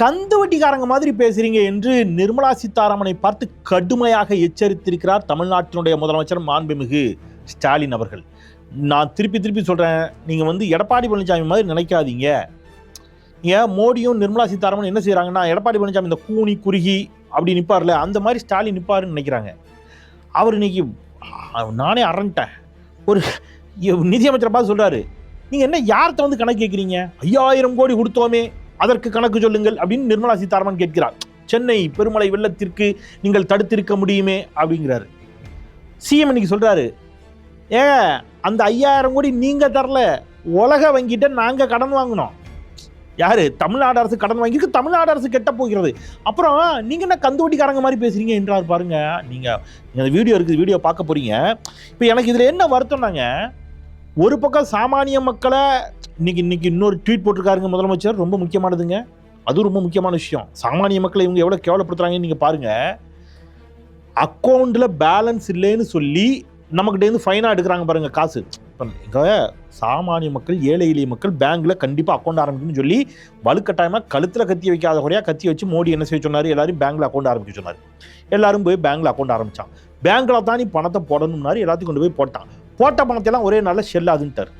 கந்து வட்டிக்காரங்க மாதிரி பேசுறீங்க என்று நிர்மலா சீதாராமனை பார்த்து கடுமையாக எச்சரித்திருக்கிறார் தமிழ்நாட்டினுடைய முதலமைச்சர் மாண்புமிகு ஸ்டாலின் அவர்கள். நான் திருப்பி திருப்பி சொல்றேன் நீங்க வந்து எடப்பாடி பழனிசாமி மாதிரி நினைக்காதீங்க. ஏன் மோடியும் நிர்மலா சீதாராமன் என்ன செய்கிறாங்கன்னா எடப்பாடி பழனிசாமி இந்த கூனி குறுகி அப்படி நிற்பார்ல அந்த மாதிரி ஸ்டாலின் நிற்பாருன்னு நினைக்கிறாங்க. அவர் இன்னைக்கு நானே அரண்டேன் ஒரு நிதியமைச்சரை பார்த்து சொல்றாரு நீங்க என்ன யார்கிட்ட வந்து கணக்கு கேட்குறீங்க ஐயாயிரம் கோடி கொடுத்தோமே அதற்கு கணக்கு சொல்லுங்கள் அப்படின்னு நிர்மலா சீதாராமன் கேட்கிறார். சென்னை பெருமலை வெள்ளத்திற்கு நீங்கள் தடுத்திருக்க முடியுமே அப்படிங்கிறாரு. சிஎம் இன்னைக்கு சொல்றாரு ஏ அந்த ஐயாயிரம் கோடி நீங்க தரல உலக வங்கிட்ட நாங்க கடன் வாங்கினோம். யாரு? தமிழ்நாடு அரசு கடன் வாங்கியிருக்கு தமிழ்நாடு அரசு கெட்ட போகிறது. அப்புறம் நீங்க என்ன கந்துவட்டிக்காரங்க மாதிரி பேசுறீங்க என்றார் பாருங்க. நீங்க இந்த அந்த வீடியோ இருக்குது வீடியோ பார்க்க போறீங்க. இப்போ எனக்கு இதுல என்ன வருத்தம்னாங்க ஒரு பக்கம் சாமானிய மக்களை இன்னைக்கு இன்னைக்கு இன்னொரு ட்வீட் போட்டிருக்காருங்க முதலமைச்சர். ரொம்ப முக்கியமானதுங்க. அது ரொம்ப முக்கியமான விஷயம். சாமானிய மக்களை இவங்க எவ்வளோ கேவலப்படுத்துறாங்கன்னு நீங்கள் பாருங்க. அக்கௌண்ட்டில் பேலன்ஸ் இல்லைன்னு சொல்லி நம்மக்கிட்டேருந்து ஃபைனாக எடுக்கிறாங்க பாருங்க காசு. இப்போ சாமானிய மக்கள் ஏழை எளிய மக்கள் பேங்க்கில் கண்டிப்பாக அக்கௌண்ட் ஆரம்பிக்கணும்னு சொல்லி வலுக்கட்டாயமாக கழுத்தில் கத்தி வைக்காத குறையாக கத்தி வச்சு மோடி என்ன செய்ய சொன்னார்? எல்லாரும் பேங்க்கில் அக்கௌண்ட் ஆரம்பிக்க சொன்னார். எல்லாரும் போய் பேங்க்கில் அக்கௌண்ட் ஆரம்பிச்சான். பேங்க்கில் தான் நீ பணத்தை போடணும்னாரு. எல்லாத்தையும் கொண்டு போய் போட்டான். போட்ட பணத்தையெல்லாம் ஒரே நாளில் செல்லாதுன்ட்டார்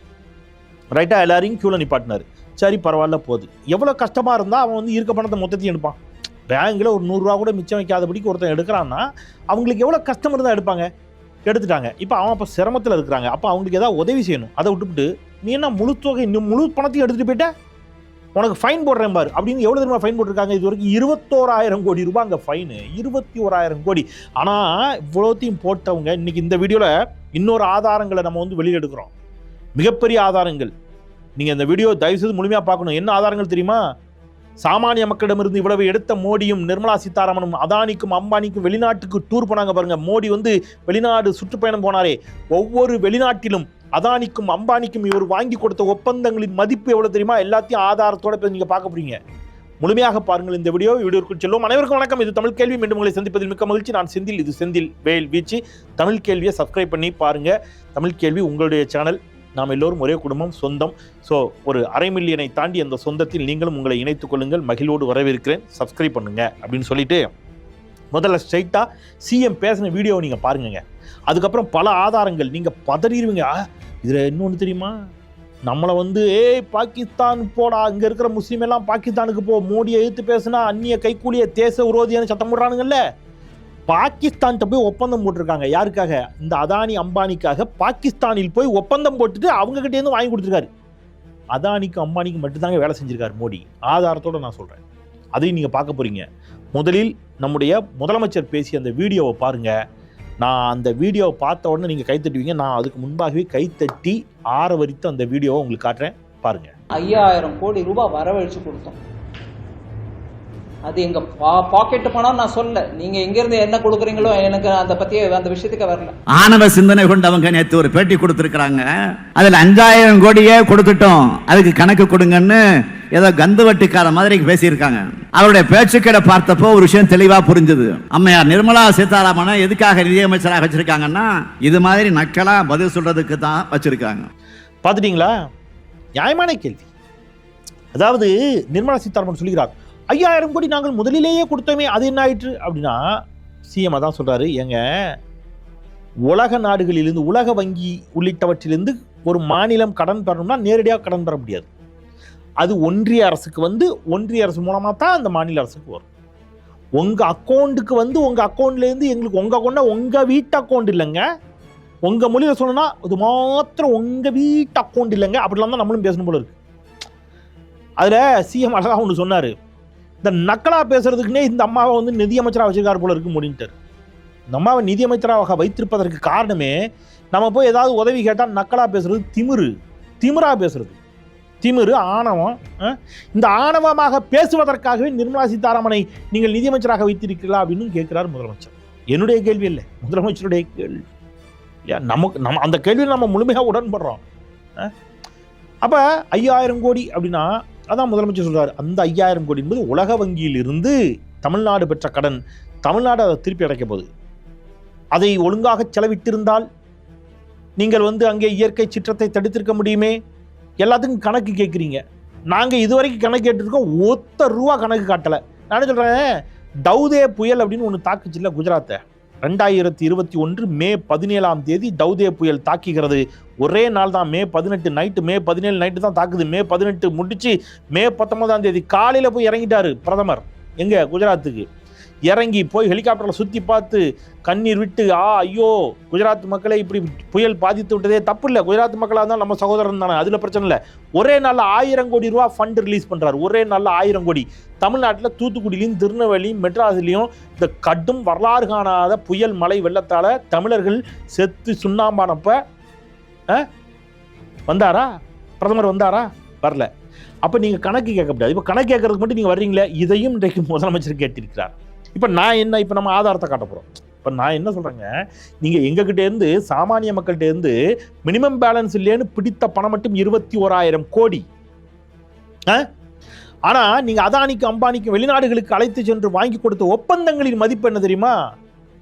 ரைட்டாக எல்லாரையும் க்யூவில் நிப்பாட்டினார். சரி பரவாயில்ல போகுது. எவ்வளோ கஷ்டமாக இருந்தால் அவன் வந்து இருக்க பணத்தை மொத்தத்தையும் எடுப்பான். பேங்கில் ஒரு நூறுரூவா கூட மிச்சம் வைக்காதபடிக்கு ஒருத்தன் எடுக்கிறான்னா அவங்களுக்கு எவ்வளோ கஷ்டம் இருந்தால் எடுப்பாங்க? எடுத்துட்டாங்க. இப்போ அவன் அப்போ சிரமத்தில் இருக்கிறாங்க. அப்போ அவங்களுக்கு ஏதாவது உதவி செய்யணும். அதை விட்டுவிட்டு நீ என்ன முழு தொகை இன்னும் முழு பணத்தையும் எடுத்துகிட்டு போயிட்ட? உனக்கு ஃபைன் போடுறேன் பாரு. அப்படின்னு எவ்வளோ தெரியுமா ஃபைன் போட்டிருக்காங்க? இது வரைக்கும் இருபத்தோராயிரம் கோடி ரூபாய் அங்கே ஃபைனு இருபத்தி ஓராயிரம் கோடி. ஆனால் இவ்வளோத்தையும் போட்டவங்க இன்னைக்கு இந்த வீடியோவில் இன்னொரு ஆதாரங்களை நம்ம வந்து வெளியில் எடுக்கிறோம். மிகப்பெரிய ஆதாரங்கள். நீங்கள் இந்த வீடியோ தயவுசெய்து முழுமையாக பார்க்கணும். என்ன ஆதாரங்கள் தெரியுமா? சாமானிய மக்களிடமிருந்து இவ்வளவு எடுத்த மோடியும் நிர்மலா சீதாராமனும் அதானிக்கும் அம்பானிக்கும் வெளிநாட்டுக்கு டூர் போனாங்க பாருங்க. மோடி வந்து வெளிநாடு சுற்றுப்பயணம் போனாரே. ஒவ்வொரு வெளிநாட்டிலும் அதானிக்கும் அம்பானிக்கும் இவர் வாங்கி கொடுத்த ஒப்பந்தங்களின் மதிப்பு எவ்வளோ தெரியுமா? எல்லாத்தையும் ஆதாரத்தோட இப்ப நீங்கள் பார்க்க போறீங்க. முழுமையாக பாருங்கள் இந்த வீடியோ வீடியோக்குள் செல்லும் அனைவருக்கும் வணக்கம். இது தமிழ் கேள்வி. மீண்டும் உங்களை சந்திப்பதில் மிக்க மகிழ்ச்சி. நான் செந்தில். இது செந்தில் வேல் வீச்சு. தமிழ் கேள்வியை சப்ஸ்கிரைப் பண்ணி பாருங்கள் தமிழ் கேள்வி உங்களுடைய சேனல் நாம் எல்லோரும் ஒரே குடும்பம் சொந்தம். ஸோ ஒரு அரை மில்லியனை தாண்டி அந்த சொந்தத்தில் நீங்களும் உங்களை இணைத்துக் கொள்ளுங்கள். மகிழ்வோடு வரவேற்கிறேன். சப்ஸ்கிரைப் பண்ணுங்க அப்படின்னு சொல்லிட்டு முதல்ல ஸ்ட்ரைட்டாக சிஎம் பேசின வீடியோவை நீங்கள் பாருங்கங்க. அதுக்கப்புறம் பல ஆதாரங்கள். நீங்கள் பதறிடுவீங்க. இதில் இன்னொன்று தெரியுமா? நம்மளை வந்து ஏய் பாகிஸ்தான் போடா. இங்கே இருக்கிற முஸ்லீம் எல்லாம் பாகிஸ்தானுக்கு போ. மோடியை எதிர்த்து பேசுனா அந்நிய கைக்கூலியை தேச விரோதியான சத்தம் போடுறானுங்கல்ல. பாகிஸ்தான்கிட்ட போய் ஒப்பந்தம் போட்டிருக்காங்க. யாருக்காக? இந்த அதானி அம்பானிக்காக பாகிஸ்தானில் போய் ஒப்பந்தம் போட்டுட்டு அவங்க கிட்டேருந்து வாங்கி கொடுத்துருக்காரு. அதானிக்கு அம்பானிக்கு மட்டும்தாங்க வேலை செஞ்சிருக்காரு மோடி. ஆதாரத்தோட நான் சொல்கிறேன் அதையும் நீங்கள் பார்க்க போகிறீங்க முதலில் நம்முடைய முதலமைச்சர் பேசிய அந்த வீடியோவை பாருங்கள் நான் அந்த வீடியோவை பார்த்த உடனே நீங்கள் கைத்தட்டுவீங்க நான் அதுக்கு முன்பாகவே கைத்தட்டி ஆரவரித்து அந்த வீடியோவை உங்களுக்கு காட்டுறேன். பாருங்கள் ஐயாயிரம் கோடி ரூபாய் வரவழைச்சு கொடுத்தோம். அது எங்க பா பாக்கெட் பணம் நான் சொல்ல நீங்க எங்க இருந்து என்ன கொடுக்குறீங்களோ எனக்கு அந்த பத்திய அந்த விஷயத்துக்கு வரல. ஆணவ சிந்தனை கொண்டவங்க நேத்து ஒரு பேட்டி கொடுத்திருக்கிறாங்க. அதுல அஞ்சாயிரம் கோடியே கொடுத்துட்டோம். அதுக்கு கணக்கு கொடுங்கன்னு ஏதோ கந்து வட்டிக்கார மாதிரி பேசியிருக்காங்க. அவருடைய பேச்சுக்கடை பார்த்தப்போ ஒரு விஷயம் தெளிவா புரிஞ்சது. அம்மையார் நிர்மலா சீதாராமனை எதுக்காக நிதியமைச்சராக வச்சிருக்காங்கன்னா இது மாதிரி நக்கலா பதில் சொல்றதுக்கு தான் வச்சிருக்காங்க. பார்த்துட்டீங்களா? நியாயமான கேள்வி. அதாவது நிர்மலா சீதாராமன் சொல்கிறார் ஐயாயிரம் கோடி நாங்கள் முதலிலேயே கொடுத்தோமே அது என்ன ஆயிற்று? அப்படின்னா சிஎம் தான் சொல்கிறாரு எங்க உலக நாடுகளிலிருந்து உலக வங்கி உள்ளிட்டவற்றிலிருந்து ஒரு மாநிலம் கடன் பெறணும்னா நேரடியாக கடன் பெற முடியாது. அது ஒன்றிய அரசுக்கு வந்து ஒன்றிய அரசு மூலமாக தான் அந்த மாநில அரசுக்கு வரும். உங்கள் அக்கௌண்ட்டுக்கு வந்து உங்கள் அக்கௌண்ட்லேருந்து எங்களுக்கு உங்கள் அக்கௌண்ட்டாக உங்கள் வீட்டு அக்கௌண்ட் இல்லைங்க. உங்கள் மொழியில் சொல்லணும்னா இது மாத்திரம் உங்கள் வீட்டு அக்கௌண்ட் இல்லைங்க. அப்படிலாம் தான் நம்மளும் பேசணும் போல இருக்கு. அதில் சிஎம் அழகாக ஒன்று சொன்னார். இந்த நக்கலா பேசுறதுக்குன்னே இந்த அம்மாவை வந்து நிதியமைச்சராக வச்சிருக்காரு போல இருக்கு முடின்ட்டார். இந்த அம்மாவை நிதியமைச்சராக வைத்திருப்பதற்கு காரணமே நம்ம போய் ஏதாவது உதவி கேட்டால் நக்கலா பேசுறது திமிரு. திமிரா பேசுறது. திமிரு ஆணவம் இந்த ஆணவமாக பேசுவதற்காகவே நிர்மலா சீதாராமனை நீங்கள் நிதியமைச்சராக வைத்திருக்கிறீர்களா அப்படின்னு கேட்கிறார் முதலமைச்சர். என்னுடைய கேள்வி இல்லை. முதலமைச்சருடைய கேள்வி. இல்லையா? நமக்கு நம்ம அந்த கேள்வியில் நம்ம முழுமையாக உடன்படுறோம். அப்போ ஐயாயிரம் கோடி அப்படின்னா அதான் முதலமைச்சர் சொல்கிறார் அந்த ஐயாயிரம் கோடி என்பது உலக வங்கியில் இருந்து தமிழ்நாடு பெற்ற கடன். தமிழ்நாடு அதை திருப்பி அடைக்க போகுது. அதை ஒழுங்காக செலவிட்டிருந்தால் நீங்கள் வந்து அங்கே இயற்கை சீற்றத்தை தடுத்திருக்க முடியுமே? எல்லாத்துக்கும் கணக்கு கேட்குறீங்க. நாங்கள் இதுவரைக்கும் கணக்கு கேட்டுருக்கோம். ஒத்த ரூபா கணக்கு காட்டலை. நான் சொல்கிறேன் டவுதே புயல் அப்படின்னு ஒன்று தாக்குச்சுல்ல குஜராத்தை. ரெண்டாயிரத்தி இருபத்தி ஒன்று மே பதினேழாம் தேதி டவுதே புயல் தாக்குகிறது. ஒரே நாள் தான் மே பதினெட்டு நைட்டு மே பதினேழு நைட்டு தான் தாக்குது. மே பதினெட்டு முடிச்சு மே பத்தொன்பதாம் தேதி காலையில் போய் இறங்கிட்டாரு பிரதமர். எங்க குஜராத்துக்கு. இறங்கி போய் ஹெலிகாப்டரில் சுற்றி பார்த்து கண்ணீர் விட்டு ஆ ஐயோ குஜராத் மக்களை இப்படி புயல் பாதித்து விட்டதே தப்பு இல்லை. குஜராத் மக்களாக இருந்தால் நம்ம சகோதரன் தானே. அதில் பிரச்சனை இல்லை. ஒரே நாளில் ஆயிரம் கோடி ரூபா ஃபண்ட் ரிலீஸ் பண்ணுறாரு ஒரே நாளில் ஆயிரம் கோடி. தமிழ்நாட்டில் தூத்துக்குடியிலையும் திருநெல்வேலியும் மெட்ராஸ்லேயும் இந்த கடும் வரலாறு காணாத புயல் மழை வெள்ளத்தால் தமிழர்கள் செத்து சுண்ணாம்பானப்ப ஆ? வந்தாரா? பிரதமர் வந்தாரா? வரல. அப்போ நீங்கள் கணக்கு கேட்க முடியாது. இப்போ கணக்கு கேட்கறதுக்கு மட்டும் நீங்கள் வர்றீங்களே? இதையும் இன்றைக்கு முதலமைச்சர் கேட்டிருக்கிறார். இப்போ நான் என்ன இப்போ நம்ம ஆதாரத்தை காட்ட போகிறோம் இப்போ நான் என்ன சொல்கிறேங்க நீங்கள் எங்ககிட்டேருந்து சாமானிய மக்கள்கிட்டேருந்து மினிமம் பேலன்ஸ் இல்லைன்னு பிடித்த பணம் மட்டும் இருபத்தி ஓராயிரம் கோடி. ஆ? ஆனால் நீங்கள் அதானிக்கு அம்பானிக்கு வெளிநாடுகளுக்கு அழைத்து சென்று வாங்கி கொடுத்த ஒப்பந்தங்களின் மதிப்பு என்ன தெரியுமா?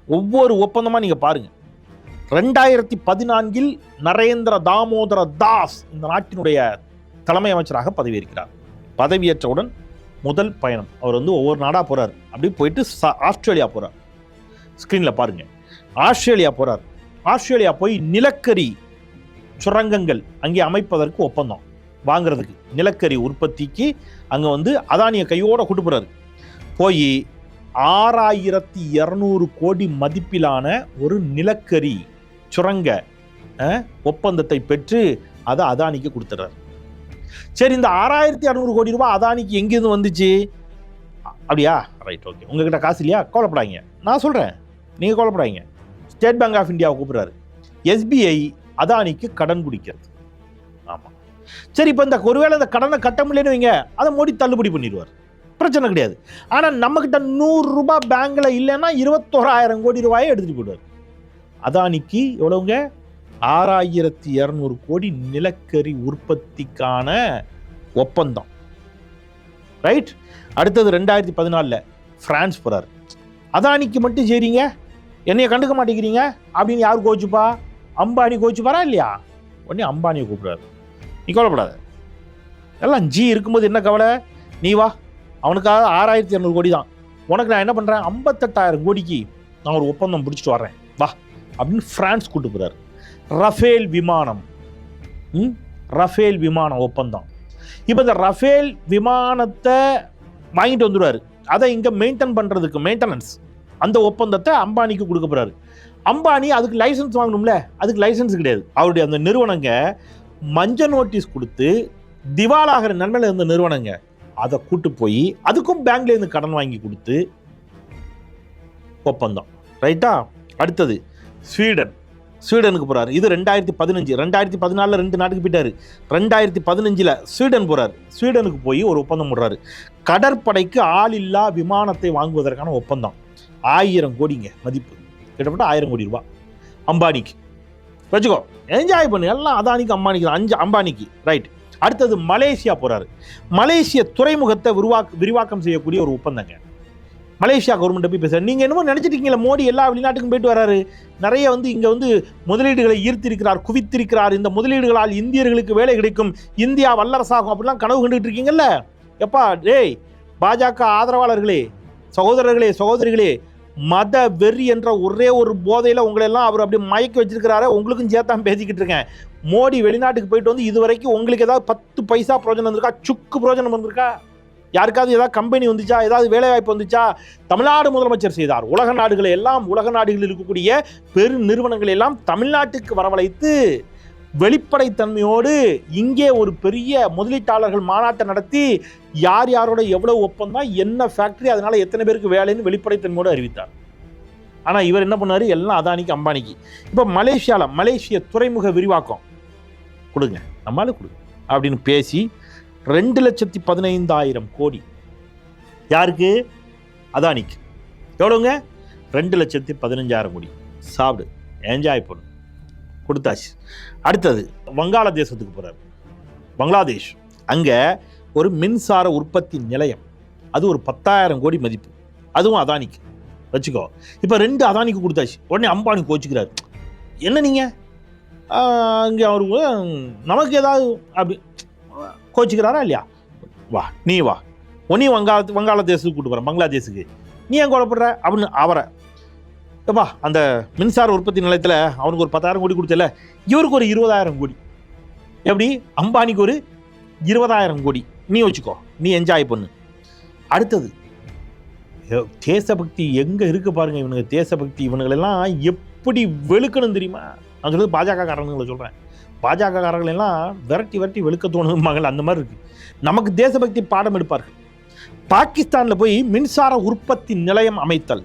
ஒவ்வொரு ஒப்பந்தமாக நீங்கள் பாருங்கள் ரெண்டாயிரத்தி பதினான்கில் நரேந்திர தாமோதர தாஸ் இந்த நாட்டினுடைய தலைமை அமைச்சராக பதவியேற்கிறார். பதவியேற்றவுடன் முதல் பயணம். அவர் வந்து ஒவ்வொரு நாடாக போகிறார் அப்படி போயிட்டு ஆஸ்திரேலியா போகிறார் ஸ்க்ரீனில் பாருங்க. ஆஸ்திரேலியா போகிறார் ஆஸ்திரேலியா போய் நிலக்கரி சுரங்கங்கள் அங்கே அமைப்பதற்கு ஒப்பந்தம். வாங்குறதுக்கு. நிலக்கரி உற்பத்திக்கு அங்கே வந்து அதானிய கையோட கூட்டு போகிறாரு போய் ஆறாயிரத்தி இரநூறு கோடி மதிப்பிலான ஒரு நிலக்கரி சுரங்க ஒப்பந்தத்தை பெற்று அதை அதானிக்கு கொடுத்துட்றாரு. சரி இந்த ஆறாயிரத்தி இரநூறு கோடி ரூபாய் அதானிக்கு எங்கேருந்து வந்துச்சு? அப்படியா? ரைட் ஓகே உங்ககிட்ட காசு இல்லையா? கவலைப்படாதீங்க நான் சொல்கிறேன் நீங்கள் கவலைப்படாதீங்க ஸ்டேட் பேங்க் ஆஃப் இந்தியாவை கூப்பிடுறாரு. எஸ்பிஐ அதானிக்கு கடன் குடிக்கிறது ஆமாம் சரி இப்போ இந்த ஒருவேளை இந்த கடனை கட்ட முடியலன்னு வைங்க. அதை மோடி தள்ளுபடி பண்ணிடுவார். பிரச்சனை கிடையாது. ஆனால் நம்மக்கிட்ட நூறுரூபா பேங்க்கில் இல்லைன்னா இருபத்தோராயிரம் கோடி ரூபாயை எடுத்துகிட்டு போயிடுவார். அதானிக்கு எவ்வளவுங்க? ஆறாயிரத்தி இரநூறு கோடி நிலக்கரி உற்பத்திக்கான ஒப்பந்தம். ரைட் அடுத்தது ரெண்டாயிரத்தி பதினாலில் ஃப்ரான்ஸ் போகிறார் அதானிக்கு மட்டும் செய்கிறீங்க என்னைய கண்டுக்க மாட்டேங்கிறீங்க? அப்படின்னு யார் கோச்சுப்பா அம்பானி கோச்சுப்பாரா இல்லையா? உடனே அம்பானியை கூப்பிடுறாரு. நீ கவலைப்படாத. எல்லாம் ஜி இருக்கும்போது என்ன கவலை? நீ வா. அவனுக்காக ஆறாயிரத்தி இரநூறு கோடி தான். உனக்கு நான் என்ன பண்ணுறேன் ஐம்பத்தெட்டாயிரம் கோடிக்கு நான் ஒரு ஒப்பந்தம் பிடிச்சிட்டு வரேன் வா. அப்படின்னு ஃப்ரான்ஸ் கூப்பிட்டு போகிறார் ரஃபேல் விமானம். ம்? ரஃபேல் விமானம் ஒப்பந்தம். இப்போ இந்த ரஃபேல் விமானத்தை வாங்கிட்டு வந்துடுவார். அதை இங்கே மெயின்டைன் பண்ணுறதுக்கு மெயின்டெனன்ஸ் அந்த ஒப்பந்தத்தை அம்பானிக்கு கொடுக்க போகிறாரு அம்பானி அதுக்கு லைசன்ஸ் வாங்கணும்ல? அதுக்கு லைசன்ஸ் கிடையாது. அவருடைய அந்த நிறுவனங்க மஞ்ச நோட்டீஸ் கொடுத்து திவாலாகிற நன்மையில் இருந்த நிறுவனங்க அதை கூட்டு போய் அதுக்கும் பேங்க்ல இருந்து கடன் வாங்கி கொடுத்து ஒப்பந்தம். ரைட்டா அடுத்தது ஸ்வீடன் ஸ்வீடனுக்கு போகிறார் இது ரெண்டாயிரத்தி பதினஞ்சு ரெண்டாயிரத்தி பதினாலில் ரெண்டு நாட்டுக்கு போயிட்டார். ரெண்டாயிரத்தி பதினஞ்சில் ஸ்வீடன் போகிறார் ஸ்வீடனுக்கு போய் ஒரு ஒப்பந்தம் போடுறாரு. கடற்படைக்கு ஆள் இல்லா விமானத்தை வாங்குவதற்கான ஒப்பந்தம். ஆயிரம் கோடிங்க மதிப்பு. கிட்டத்தட்ட ஆயிரம் கோடி ரூபா. அம்பானிக்கு. வச்சுக்கோ. என்ஜாய் பண்ணு. எல்லாம் அதானிக்கு அம்பானிக்கு அஞ்சு அம்பானிக்கு. ரைட் அடுத்தது மலேசியா போகிறாரு மலேசிய துறைமுகத்தை விரிவாக்க விரிவாக்கம் செய்யக்கூடிய ஒரு ஒப்பந்தங்க. மலேசியா கவர்மெண்ட்டை போய் பேசுகிறார் நீங்கள் என்னமோ நினைச்சிட்டு மோடி எல்லா வெளிநாட்டுக்கும் போயிட்டு வராரு. நிறைய வந்து இங்கே வந்து முதலீடுகளை ஈர்த்திருக்கிறார் குவித்திருக்கிறார். இந்த முதலீடுகளால் இந்தியர்களுக்கு வேலை கிடைக்கும். இந்தியா வல்லரசாகும் அப்படிலாம் கனவு கண்டுகிட்டு இருக்கீங்கல்ல எப்பா டேய் பாஜக ஆதரவாளர்களே சகோதரர்களே சகோதரிகளே மத வெறி என்ற ஒரே ஒரு போதையில் உங்களை எல்லாம் அவர் அப்படியே மயக்க வச்சிருக்கிறாரு. உங்களுக்கும் சேர்த்தான் பேசிக்கிட்டு இருக்கேன். மோடி வெளிநாட்டுக்கு போயிட்டு வந்து இது வரைக்கும் உங்களுக்கு ஏதாவது பத்து பைசா பிரோஜனம் வந்திருக்கா? சுக்கு பிரோஜனம் வந்திருக்கா? யாருக்காவது ஏதாவது கம்பெனி வந்துச்சா ஏதாவது வேலைவாய்ப்பு வந்துச்சா தமிழ்நாடு முதலமைச்சர் செய்தார். உலக நாடுகளை எல்லாம் உலக நாடுகளில் இருக்கக்கூடிய பெரு நிறுவனங்களை எல்லாம் தமிழ்நாட்டுக்கு வரவழைத்து வெளிப்படைத்தன்மையோடு இங்கே ஒரு பெரிய முதலீட்டாளர்கள் மாநாட்டை நடத்தி யார் யாரோட எவ்வளோ ஒப்பந்தம் என்ன ஃபேக்ட்ரி அதனால் எத்தனை பேருக்கு வேலைன்னு வெளிப்படைத்தன்மையோடு அறிவித்தார். ஆனால் இவர் என்ன பண்ணார்? எல்லாம் அதானிக்கு அம்பானிக்கு. இப்போ மலேசியாவில் மலேசிய துறைமுக விரிவாக்கம் கொடுங்க. நம்மளால கொடுங்க. அப்படின்னு பேசி ரெண்டு லட்சத்தி பதினைந்தாயிரம் கோடி. யாருக்கு? அதானிக்கு. எவ்வளோங்க ரெண்டு லட்சத்தி பதினஞ்சாயிரம் கோடி. சாப்பிடு. என்ஜாய் பண்ணு. கொடுத்தாச்சு. அடுத்தது வங்காளதேசத்துக்கு போகிறார் பங்களாதேஷ் அங்கே ஒரு மின்சார உற்பத்தி நிலையம். அது ஒரு பத்தாயிரம் கோடி மதிப்பு. அதுவும் அதானிக்கு. வச்சுக்கோ. இப்போ ரெண்டு அதானிக்கு கொடுத்தாச்சு. உடனே அம்பானி கோச்சிக்கிறார் என்ன நீங்கள் இங்கே அவரு நமக்கு ஏதாவது அப்படி கோச்சிக்கிறாரா இல்லையா? வா நீ வா. உன்னையும் வங்காள வங்காளதேசத்துக்கு கூட்டு போகிறேன் பங்களாதேஷுக்கு. நீ ஏன் கோலப்படுற அப்படின்னு அவரை. வா அந்த மின்சார உற்பத்தி நிலையத்தில் அவனுக்கு ஒரு பத்தாயிரம் கோடி கொடுத்தல இவருக்கு ஒரு இருபதாயிரம் கோடி. எப்படி? அம்பானிக்கு ஒரு இருபதாயிரம் கோடி. நீ வச்சுக்கோ. நீ என்ஜாய் பண்ணு. அடுத்தது தேசபக்தி எங்கே இருக்கு பாருங்க இவனுங்க. தேசபக்தி இவனுங்களெல்லாம் எப்படி வெளுக்கணும் தெரியுமா? நான் சொல்றது பாஜக காரணங்களை சொல்கிறேன் பாஜக எல்லாம் விரட்டி விரட்டி வெளுக்க தோணும் அந்த மாதிரி இருக்கு. நமக்கு தேசபக்தி பாடம் எடுப்பார்கள். பாகிஸ்தானில் போய் மின்சார உற்பத்தி நிலையம் அமைத்தல்.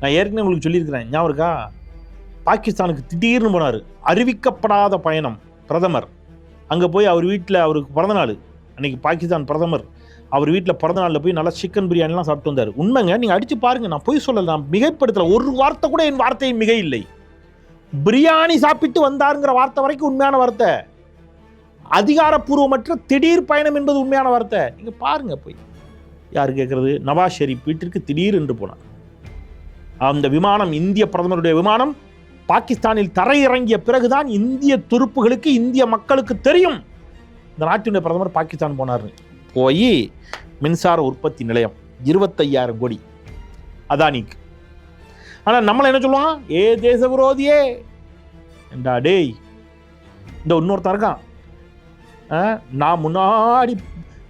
நான் ஏற்கனவே உங்களுக்கு சொல்லியிருக்கிறேன் ஞாபகம் இருக்கா? பாகிஸ்தானுக்கு திடீர்னு போனார். அறிவிக்கப்படாத பயணம் பிரதமர். அங்கே போய் அவர் வீட்டில் அவருக்கு பிறந்தநாள். அன்னைக்கு பாகிஸ்தான் பிரதமர். அவர் வீட்டில் பிறந்த நாளில் போய் நல்லா சிக்கன் பிரியாணிலாம் சாப்பிட்டு வந்தார். உண்மைங்க நீங்கள் அடித்து பாருங்கள் நான் போய் சொல்லலாம் நான் ஒரு வார்த்தை கூட என் வார்த்தையும் மிக இல்லை பிரியாணி சாப்பிட்டு வந்தாருங்கிற வார்த்தை வரைக்கும் உண்மையான வார்த்தை. அதிகாரப்பூர்வமற்ற திடீர் பயணம் என்பது உண்மையான வார்த்தை. நீங்கள் பாருங்க போய். யார் கேட்குறது? நவாஸ் ஷெரீப் வீட்டிற்கு திடீர் என்று போனார். அந்த விமானம் இந்திய பிரதமருடைய விமானம் பாகிஸ்தானில் தரையிறங்கிய பிறகுதான் இந்திய துருப்புகளுக்கு இந்திய மக்களுக்கு தெரியும். இந்த நாட்டினுடைய பிரதமர் பாகிஸ்தான் போனார் போய் மின்சார உற்பத்தி நிலையம் இருபத்தையாயிரம் கோடி. அதானிக்கு. ஆனால் நம்மளை என்ன சொல்லுவான்? ஏ தேச விரோதியே என்றா டேய் இந்த இன்னொருத்தன் இருக்கான். ஆ, நான் முன்னாடி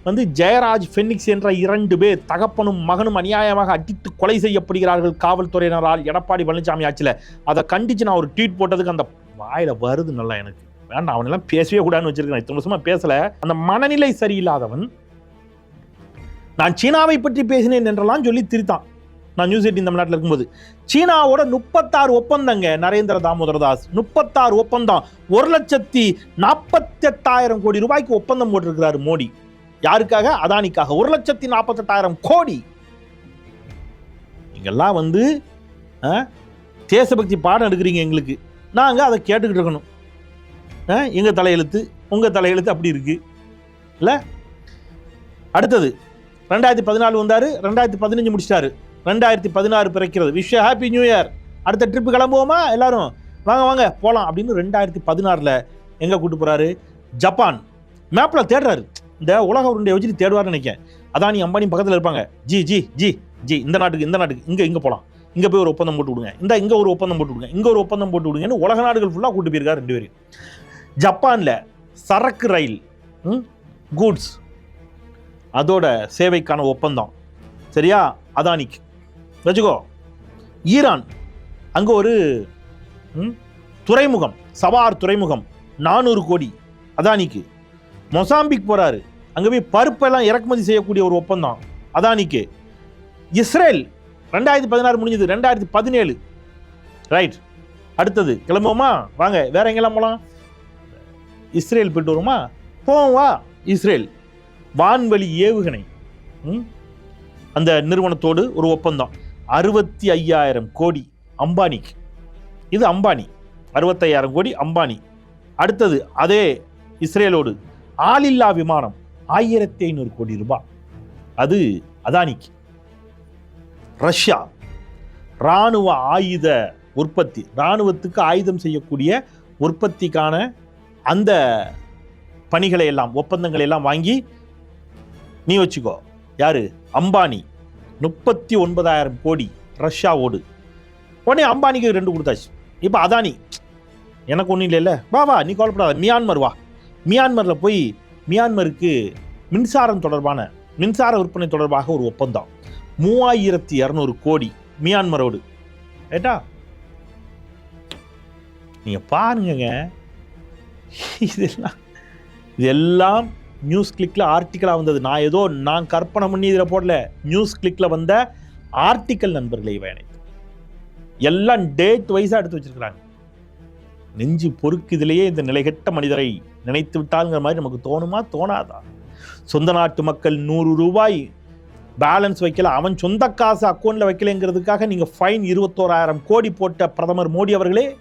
வந்து ஜெயராஜ் ஃபெனிக்ஸ் என்ற இரண்டு பேர் தகப்பனும் மகனும் அநியாயமாக அடித்து கொலை செய்யப்படுகிறார்கள் காவல்துறையினரால் எடப்பாடி பழனிசாமி ஆட்சியில். அதை கண்டித்து நான் ஒரு ட்வீட் போட்டதுக்கு அந்த வாயில் வருது நல்லா எனக்கு. வேண்டாம் அவனெல்லாம் பேசவே கூடாதுன்னு வச்சிருக்கேன் இத்தனை வருஷமாக பேசலை. அந்த மனநிலை சரியில்லாதவன் நான் சீனாவை பற்றி பேசினேன் என்றெல்லாம் சொல்லி திரித்தான். நான் நியூஸ் எயிட்டின் தமிழ்நாட்டில் இருக்கும்போது சீனாவோட முப்பத்தாறு ஒப்பந்தங்க நரேந்திர தாமோதர தாஸ். முப்பத்தாறு ஒப்பந்தம். ஒரு லட்சத்தி நாற்பத்தெட்டாயிரம் கோடி ரூபாய்க்கு ஒப்பந்தம் போட்டிருக்கிறாரு மோடி. யாருக்காக? அதானிக்காக. ஒரு லட்சத்தி நாற்பத்தெட்டாயிரம் கோடி. நீங்கள்லாம் வந்து ஆ, தேசபக்தி பாடம் எடுக்கிறீங்க எங்களுக்கு. நாங்கள் அதை கேட்டுக்கிட்டு இருக்கணும். ஆ, தலையெழுத்து? உங்கள் தலையெழுத்து அப்படி இருக்குது இல்லை? அடுத்தது ரெண்டாயிரத்தி பதினாலு வந்தார் ரெண்டாயிரத்தி பதினஞ்சு முடிச்சிட்டாரு. ரெண்டாயிரத்தி பதினாறு பிறக்கிறது. விஷ் ஹாப்பி நியூ இயர் அடுத்த ட்ரிப்பு கிளம்புவோமா? எல்லாரும் வாங்க வாங்க போகலாம் அப்படின்னு ரெண்டாயிரத்தி பதினாறில் எங்கே கூட்டு போகிறாரு ஜப்பான். மேப்பில் தேடுறாரு. இந்த உலக உருண்டையை வச்சுட்டு தேடுவார்னு நினைக்கிறேன். அதானி அம்பானி பக்கத்தில் இருப்பாங்க. ஜி ஜி ஜி ஜி இந்த நாட்டுக்கு இந்த நாட்டுக்கு இங்கே இங்கே போகலாம் இங்கே போய் ஒரு ஒப்பந்தம் போட்டு விடுங்க. இந்த இங்கே ஒரு ஒப்பந்தம் போட்டு விடுங்க. இங்கே ஒரு ஒப்பந்தம் போட்டு விடுங்கன்னு உலக நாடுகள் ஃபுல்லாக கூட்டு போயிருக்காரு ரெண்டு பேரும். ஜப்பானில் சரக்கு ரயில் கூட்ஸ் அதோட சேவைக்கான ஒப்பந்தம். சரியா? அதானிக்கு. வச்சுக்கோ. ஈரான் அங்கே ஒரு ம், துறைமுகம் சவார் துறைமுகம் நானூறு கோடி அதானிக்கு. மொசாம்பிக் போறாரு. அங்கே போய் பருப்பெல்லாம் இறக்குமதி செய்யக்கூடிய ஒரு ஒப்பந்தம் அதானிக்கு. இஸ்ரேல் ரெண்டாயிரத்தி பதினாறு முடிஞ்சது ரெண்டாயிரத்தி பதினேழு. ரைட் அடுத்தது கிளம்புவோமா? வாங்க வேற எங்கெல்லாம் போகலாம் இஸ்ரேல் போயிட்டு வருமா போவோம் வா இஸ்ரேல். வான்வழி ஏவுகணை ம்? அந்த நிறுவனத்தோடு ஒரு ஒப்பந்தம். அறுபத்தி ஐயாயிரம் கோடி அம்பானிக்கு. இது அம்பானி. அறுபத்தையாயிரம் கோடி அம்பானி. அடுத்தது அதே இஸ்ரேலோடு ஆளில்லா விமானம் ஆயிரத்தி ஐநூறு கோடி ரூபாய். அது அதானிக்கு. ரஷ்யா. இராணுவ ஆயுத உற்பத்தி. இராணுவத்துக்கு ஆயுதம் செய்யக்கூடிய உற்பத்திக்கான அந்த பணிகளை எல்லாம் ஒப்பந்தங்களை எல்லாம் வாங்கி நீ வச்சுக்கோ. யாரு? அம்பானி. முப்பத்தி ஒன்பதாயிரம் கோடி ரஷ்யாவோடு. உடனே அம்பானிக்கு ரெண்டு கொடுத்தாச்சு. இப்போ அதானி எனக்கு ஒன்றும் இல்லைல்ல. வா வா நீ கவலைப்படாத மியான்மர் வா. மியான்மரில் போய் மியான்மருக்கு மின்சாரம் தொடர்பான மின்சார விற்பனை தொடர்பாக ஒரு ஒப்பந்தம். மூவாயிரத்தி இரநூறு கோடி மியான்மரோடு. ஏட்டா நீங்கள் பாருங்கங்க. இதெல்லாம் இதெல்லாம் நியூஸ் கிளிக்கில் ஆர்டிக்கலாக வந்தது. நான் ஏதோ நான் கற்பனை பண்ணி இதில் போடல. நியூஸ் கிளிக்கில் வந்த ஆர்டிக்கல் நண்பர்களை வேணை எல்லாம் டேட் வைஸாக எடுத்து வச்சிருக்கிறாங்க. நெஞ்சு பொறுக்குதிலேயே இந்த நிலைகட்ட மனிதரை நினைத்து விட்டாங்கிற மாதிரி நமக்கு தோணுமா? தோணாதா? சொந்த நாட்டு மக்கள் நூறு ரூபாய் பேலன்ஸ் வைக்கல. அவன் சொந்த காசு அக்கௌண்ட்டில் வைக்கலைங்கிறதுக்காக நீங்கள் ஃபைன் இருபத்தோராயிரம் கோடி போட்ட பிரதமர் மோடி அவர்களே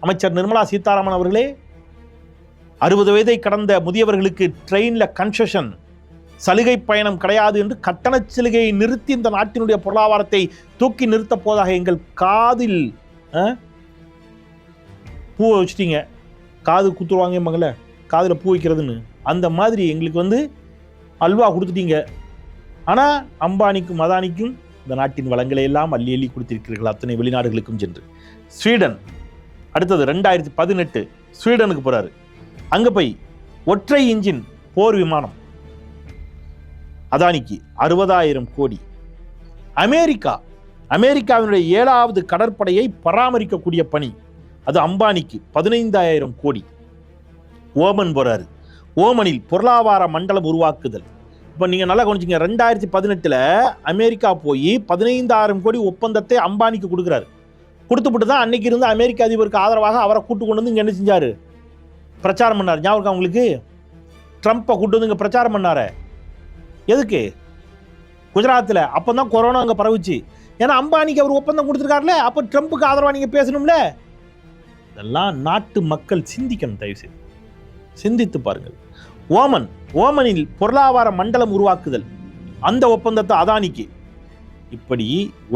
அமைச்சர் நிர்மலா சீதாராமன் அவர்களே அறுபது வயதை கடந்த முதியவர்களுக்கு ட்ரெயினில் கன்செஷன் சலுகை பயணம் கிடையாது என்று கட்டண சலுகையை நிறுத்தி இந்த நாட்டினுடைய பொருளாதாரத்தை தூக்கி நிறுத்தப் போவதாக எங்கள் காதில் பூவை வச்சிட்டீங்க. காது குத்துருவாங்க மகள காதில் பூ வைக்கிறதுன்னு. அந்த மாதிரி எங்களுக்கு வந்து அல்வா கொடுத்துட்டீங்க. ஆனால் அம்பானிக்கும் அதானிக்கும் இந்த நாட்டின் வளங்களை எல்லாம் அள்ளி அள்ளி கொடுத்திருக்கிறீர்கள் அத்தனை வெளிநாடுகளுக்கும் சென்று. ஸ்வீடன் அடுத்தது ரெண்டாயிரத்தி பதினெட்டு ஸ்வீடனுக்கு போகிறாரு அங்கே போய் ஒற்றை இன்ஜின் போர் விமானம். அதானிக்கு அறுபதாயிரம் கோடி. அமெரிக்கா அமெரிக்காவினுடைய ஏழாவது கடற்படையை பராமரிக்கக்கூடிய பணி. அது அம்பானிக்கு பதினைந்தாயிரம் கோடி. ஓமன் போறாரு. ஓமனில் பொருளாதார மண்டலம் உருவாக்குதல். இப்போ நீங்கள் நல்லா கவனிச்சிங்க ரெண்டாயிரத்தி பதினெட்டில் அமெரிக்கா போய் பதினைந்தாயிரம் கோடி ஒப்பந்தத்தை அம்பானிக்கு கொடுக்குறாரு. கொடுத்துப்பட்டு தான் அன்னைக்கு இருந்து அமெரிக்க அதிபருக்கு ஆதரவாக அவரை கூட்டு கொண்டு வந்து இங்கே என்ன செஞ்சாரு? பிரச்சாரம் பண்ணார். ஞாபகம் அவங்களுக்கு உங்களுக்கு? ட்ரம்ப்பை கூட்டு வந்து இங்கே பிரச்சாரம் பண்ணார். எதுக்கு? குஜராத்தில் அப்போ தான் கொரோனா அங்கே பரவுச்சு. ஏன்னா அம்பானிக்கு அவர் ஒப்பந்தம் கொடுத்துருக்காருல? அப்போ ட்ரம்ப்புக்கு ஆதரவாக நீங்கள் பேசணும்ல? இதெல்லாம் நாட்டு மக்கள் சிந்திக்கணும் தயவு செய்து சிந்தித்து பாருங்கள். ஓமன் ஓமனில் பொருளாதார மண்டலம் உருவாக்குதல். அந்த ஒப்பந்தத்தை அதானிக்கு. இப்படி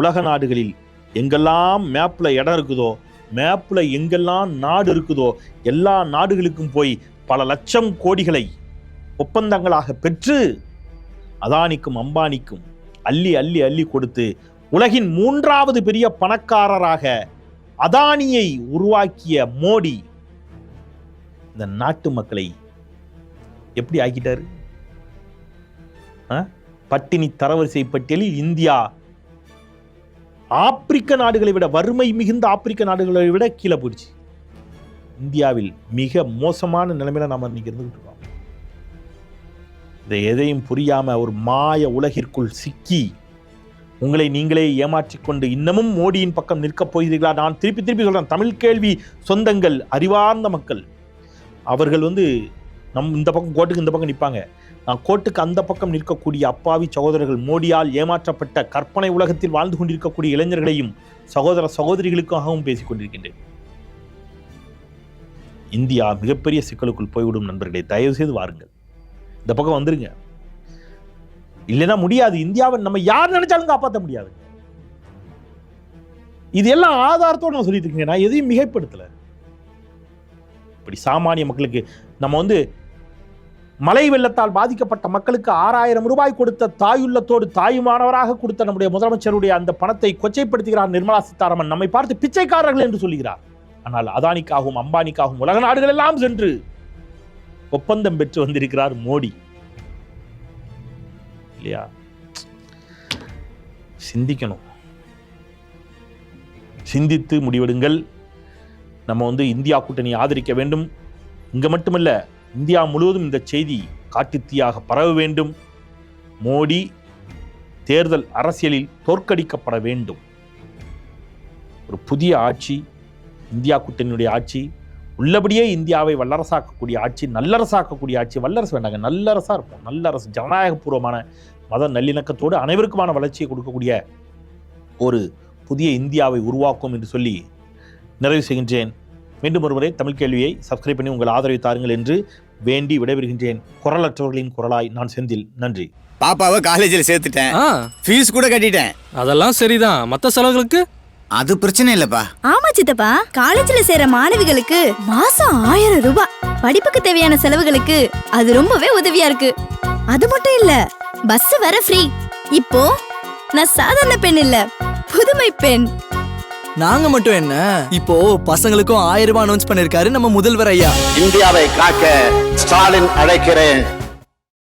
உலக நாடுகளில் எங்கெல்லாம் மேப்பில் இடம் இருக்குதோ மேப்பில் எங்கெல்லாம் நாடு இருக்குதோ எல்லா நாடுகளுக்கும் போய் பல லட்சம் கோடிகளை ஒப்பந்தங்களாக பெற்று அதானிக்கும் அம்பானிக்கும் அள்ளி அள்ளி அள்ளி கொடுத்து உலகின் மூன்றாவது பெரிய பணக்காரராக அதானியை உருவாக்கிய மோடி இந்த நாட்டு மக்களை எப்படி ஆக்கிட்டாரு ஆ? பட்டினி தரவரிசை பட்டியலில் இந்தியா ஆப்பிரிக்க நாடுகளை விட வறுமை மிகுந்த ஆப்பிரிக்க நாடுகளை விட கீழே போயிடுச்சு. இந்தியாவில் மிக மோசமான நிலைமையில நாம இன்னைக்கு இருந்துகிட்டு இருக்கோம். இதை எதையும் புரியாம ஒரு மாய உலகிற்குள் சிக்கி உங்களை நீங்களே ஏமாற்றிக் கொண்டு இன்னமும் மோடியின் பக்கம் நிற்கப் போகிறீர்களா? நான் திருப்பி திருப்பி சொல்றேன். தமிழ் கேள்வி சொந்தங்கள் அறிவார்ந்த மக்கள். அவர்கள் வந்து நம் இந்த பக்கம் கோட்டுக்கு இந்த பக்கம் நிற்பாங்க. கோட்டுக்கு அந்த பக்கம் நிற்கக்கூடிய அப்பாவி சகோதரர்கள் மோடியால் ஏமாற்றப்பட்ட கற்பனை உலகத்தில் வாழ்ந்து கொண்டிருக்கக்கூடிய இளைஞர்களையும் சகோதர சகோதரிகளுக்காகவும் பேசிக் கொண்டிருக்கின்றேன். இந்தியா மிகப்பெரிய சிக்கலுக்குள் போய்விடும் நண்பர்களே தயவு செய்து வாருங்கள். இந்த பக்கம் வந்துருங்க. இல்லைன்னா முடியாது. இந்தியாவை நம்ம யார் நினைச்சாலும் காப்பாற்ற முடியாது. இது எல்லாம் ஆதாரத்தோடு நான் சொல்லிட்டு இருக்கேன். நான் எதையும் மிகைப்படுத்தலை. இப்படி சாமானிய மக்களுக்கு நம்ம வந்து மலை வெள்ளத்தால் பாதிக்கப்பட்ட மக்களுக்கு ஆறாயிரம் ரூபாய் கொடுத்த தாயுள்ளத்தோடு தாயுமானவராக கொடுத்த நம்முடைய முதலமைச்சருடைய அந்த பணத்தை கொச்சைப்படுத்துகிறார் நிர்மலா சீதாராமன். நம்மை பார்த்து பிச்சைக்காரர்கள் என்று சொல்கிறார் ஆனால் அதானிக்காகவும் அம்பானிக்காகவும் உலக நாடுகள் எல்லாம் சென்று ஒப்பந்தம் பெற்று வந்திருக்கிறார் மோடி. இல்லையா? சிந்திக்கணும். சிந்தித்து முடிவெடுங்கள். நம்ம வந்து இந்தியா கூட்டணி ஆதரிக்க வேண்டும். இங்க மட்டுமல்ல இந்தியா முழுவதும் இந்த செய்தி காட்டுத்தீயாக பரவ வேண்டும். மோடி தேர்தல் அரசியலில் தோற்கடிக்கப்பட வேண்டும். ஒரு புதிய ஆட்சி இந்தியா கூட்டணியுடைய ஆட்சி உள்ளபடியே இந்தியாவை வல்லரசாக்கக்கூடிய ஆட்சி நல்லரசாக்கக்கூடிய ஆட்சி வல்லரசு வேண்டாங்க நல்லரசாக இருப்போம். நல்லரசு ஜனநாயகபூர்வமான மத நல்லிணக்கத்தோடு அனைவருக்குமான வளர்ச்சியை கொடுக்கக்கூடிய ஒரு புதிய இந்தியாவை உருவாக்கும் என்று சொல்லி நிறைவு செய்கின்றேன். மீண்டும் ஒருமுறை தமிழ் கேள்வியை சப்ஸ்கிரைப் பண்ணி உங்கள் ஆதரவை தாருங்கள் என்று வேண்டி விடைபெறுகின்றேன். குரலற்றவர்களின் குரலாய் நான் செந்தில். நன்றி. பாப்பாவை காலேஜில் சேர்த்துட்டேன். ஆ. ஃபீஸ் கூட கட்டிட்டேன். அதெல்லாம் சரிதான். மத்த செலவுகளுக்கு? அது பிரச்சனை இல்லப்பா. ஆமா சித்தப்பா. காலேஜ்ல சேர மாணவிகளுக்கு மாசம் ஆயிரம் ரூபாய் படிப்புக்கு தேவையான செலவுகளுக்கு அது ரொம்பவே உதவியா இருக்கு. அது மட்டும் இல்ல பஸ் வர ஃப்ரீ இப்போ நான் சாதாரண பெண் இல்ல புதுமை பெண். நாங்க மட்டும் என்ன? இப்போ பசங்களுக்கும் ஆயிரம் ரூபாய் அனௌன்ஸ் பண்ணிருக்காரு நம்ம முதல்வர் ஐயா. இந்தியாவை காக்க ஸ்டாலின் அழைக்கிறேன்.